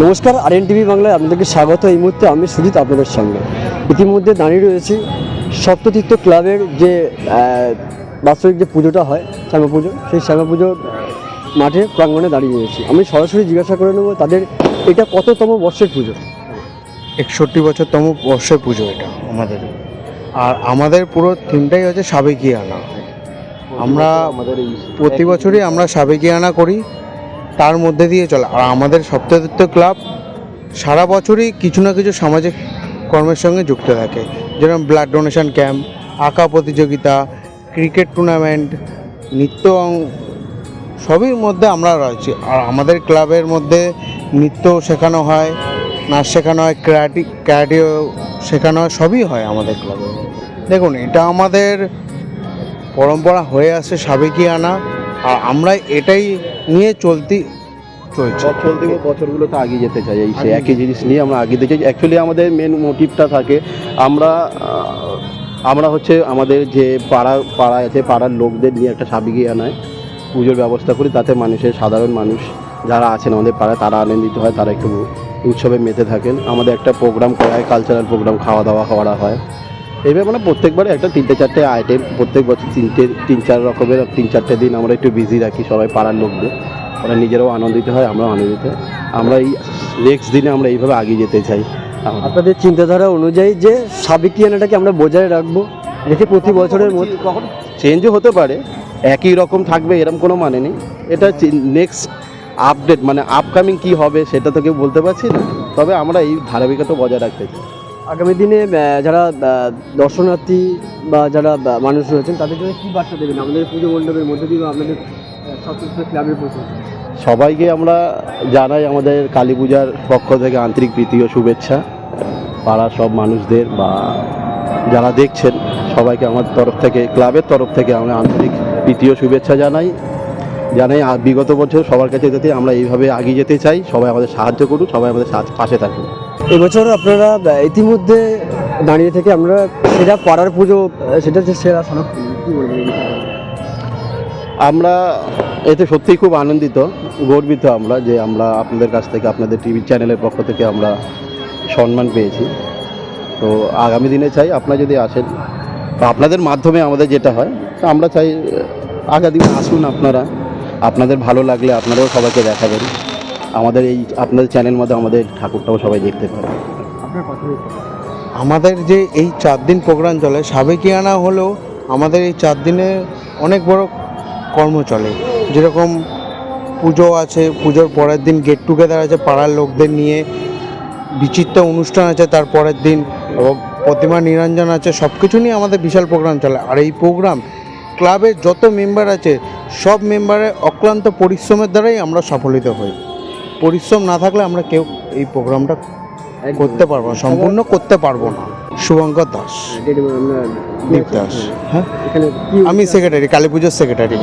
নমস্কার আর N TV বাংলায় আপনাদেরকে স্বাগত। এই মুহূর্তে আমি সুজিত আপনাদের সঙ্গে ইতিমধ্যে দাঁড়িয়ে রয়েছি সপ্ততীর্থ ক্লাবের যে বাৎসরিক যে পুজোটা হয় শ্যামা পুজো সেই শ্যামা পুজোর মাঠে প্রাঙ্গণে দাঁড়িয়ে রয়েছি। আমি সরাসরি জিজ্ঞাসা করে নেব তাদের এটা কততম বর্ষের পুজো? একষট্টি বছরতম বর্ষের পুজো এটা আমাদের। আর আমাদের পুরো থিমটাই হচ্ছে সাবেকিয়ানা আমরা আমাদের প্রতি বছরই আমরা সাবেকিয়ানা করি। তার মধ্যে দিয়ে চলে। আর আমাদের সপ্তাহিত ক্লাব সারা বছরই কিছু না কিছু সামাজিক কর্মের সঙ্গে যুক্ত থাকে। যেরকম ব্লাড ডোনেশন ক্যাম্প, আঁকা প্রতিযোগিতা, ক্রিকেট টুর্নামেন্ট, নৃত্য সবই মধ্যে আমরা রয়েছি। আর আমাদের ক্লাবের মধ্যে নৃত্য শেখানো হয়, নাচ শেখানো হয় ক্যারাটি ক্যারাটিও শেখানো হয়, সবই হয় আমাদের ক্লাবে দেখুন, এটা আমাদের পরম্পরা হয়ে আসে সাবেকি আনা। আর আমরা এটাই নিয়ে চলতি চলছে। চলতে বছরগুলো তো আগে যেতে চাই এই সে একই জিনিস নিয়ে আমরা আগে যেতে চাই। অ্যাকচুয়ালি আমাদের মেন মোটিভটা থাকে আমরা আমরা হচ্ছে আমাদের যে পাড়া পাড়া আছে পাড়ার লোকদের নিয়ে একটা সাবিকি আনায় পুজোর ব্যবস্থা করি তাতে মানুষের সাধারণ মানুষ যারা আছেন আমাদের পাড়ায় তারা আনন্দিত হয় তারা একটু উৎসবে মেতে থাকেন। আমাদের একটা প্রোগ্রাম করা হয় কালচারাল প্রোগ্রাম খাওয়া দাওয়া করা হয়। এইভাবে মানে প্রত্যেকবারে একটা তিনটে চারটে আইটেম প্রত্যেক বছর তিনটে তিন চার রকমের তিন চারটে দিন আমরা একটু বিজি রাখি সবাই পাড়ার লোকদের। ওরা নিজেরাও আনন্দিত হয় আমরাও আনন্দিত। আমরা এই নেক্সট দিনে আমরা এইভাবে আগিয়ে যেতে চাই। আপনাদের চিন্তাধারা অনুযায়ী যে সাবেকিয়ানাটাকে আমরা বজায় রাখব রেখে প্রতি বছরের মধ্যে কখন চেঞ্জও হতে পারে একই রকম থাকবে এরকম কোনো মানে নেই। এটা নেক্সট আপডেট মানে আপকামিং কি হবে সেটা তো কেউ বলতে পারছি না। তবে আমরা এই ধারাবাহিকতা বজায় রাখতে চাই। আগামী দিনে যারা দর্শনার্থী বা যারা মানুষ রয়েছেন, তাদের জন্য কী বার্তা দেবেন? আমাদের পুজো মণ্ডপের মধ্যে দিয়ে আপনাদের সচেষ্ট ক্লাবের প্রতি সবাইকে আমরা জানাই আমাদের কালী পূজার পক্ষ থেকে আন্তরিক প্রীতি ও শুভেচ্ছা। পাড়ার সব মানুষদের বা যারা দেখছেন, সবাইকে আমার তরফ থেকে, ক্লাবের তরফ থেকে আমরা আন্তরিক প্রীতি ও শুভেচ্ছা জানাই। জানাই বিগত বছর সবার কাছে যাতে আমরা এইভাবে আগিয়ে যেতে চাই, সবাই আমাদের সাহায্য করুন, সবাই আমাদের পাশে থাকুন। এবছর আপনারা ইতিমধ্যে দাঁড়িয়ে থেকে আমরা সেরা পাড়ার পুজো, সেটা হচ্ছে সেরা সনক? আমরা এতে সত্যিই খুব আনন্দিত, গর্বিত আমরা যে আমরা আপনাদের কাছ থেকে, আপনাদের টিভি চ্যানেলের পক্ষ থেকে আমরা সম্মান পেয়েছি। তো আগামী দিনে চাই আপনারা যদি আসেন তো আপনাদের মাধ্যমে আমাদের যেটা হয়, তো আমরা চাই, আগামী দিনে আসুন আপনারা। আপনাদের ভালো লাগলে আপনারাও সবাইকে দেখাবেন। আমাদের এই আপনাদের চ্যানেল মধ্যে আমাদের ঠাকুরটাও সবাই দেখতে পারে। আমাদের যে এই চার দিন প্রোগ্রাম চলে সাবেকিয়ানা হলেও আমাদের এই চার দিনে অনেক বড় কর্ম চলে। যেরকম পুজো আছে পুজোর পরের দিন গেট টুগেদার আছে পাড়ার লোকদের নিয়ে বিচিত্র অনুষ্ঠান আছে তার পরের দিন এবং প্রতিমা নিরঞ্জন আছে সব কিছু নিয়ে আমাদের বিশাল প্রোগ্রাম চলে। আর এই প্রোগ্রাম ক্লাবের যত মেম্বার আছে সব মেম্বারের অক্লান্ত পরিশ্রমের দ্বারাই আমরা সফলিত হই। পরিশ্রম না থাকলে আমরা কেউ এই প্রোগ্রামটা করতে পারব না সম্পূর্ণ করতে পারব না। শুভঙ্কর দাস। দীপ দাস। হ্যাঁ? এখানে আমি সেক্রেটারি কালী পুজোর সেক্রেটারি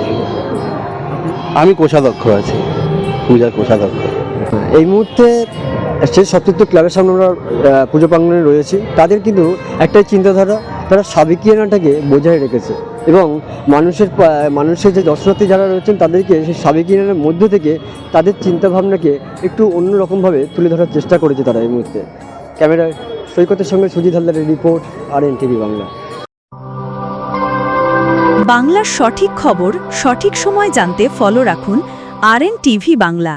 আমি কোষাধ্যক্ষ আছি পূজার কোষাধ্যক্ষ। এই মুহূর্তে সেই সতীর্থ ক্লাবের সামনে আমরা পুজো প্রাঙ্গণে রয়েছি। তাদের কিন্তু একটাই চিন্তাধারা তারা সাবেকিয়ানাটাকে বজায় রেখেছে। এবং মানুষের মানুষের যে দর্শনার্থী যারা রয়েছেন তাদেরকে সেই সাবেকিয়ানার মধ্যে থেকে তাদের চিন্তাভাবনাকে একটু অন্যরকমভাবে তুলে ধরার চেষ্টা করেছে তারা এই মুহূর্তে। ক্যামেরায় সৈকতের সঙ্গে সুজিত হালদারের রিপোর্ট আর এন টিভি বাংলা। বাংলার সঠিক খবর সঠিক সময় জানতে ফলো রাখুন আর এন টিভি বাংলা।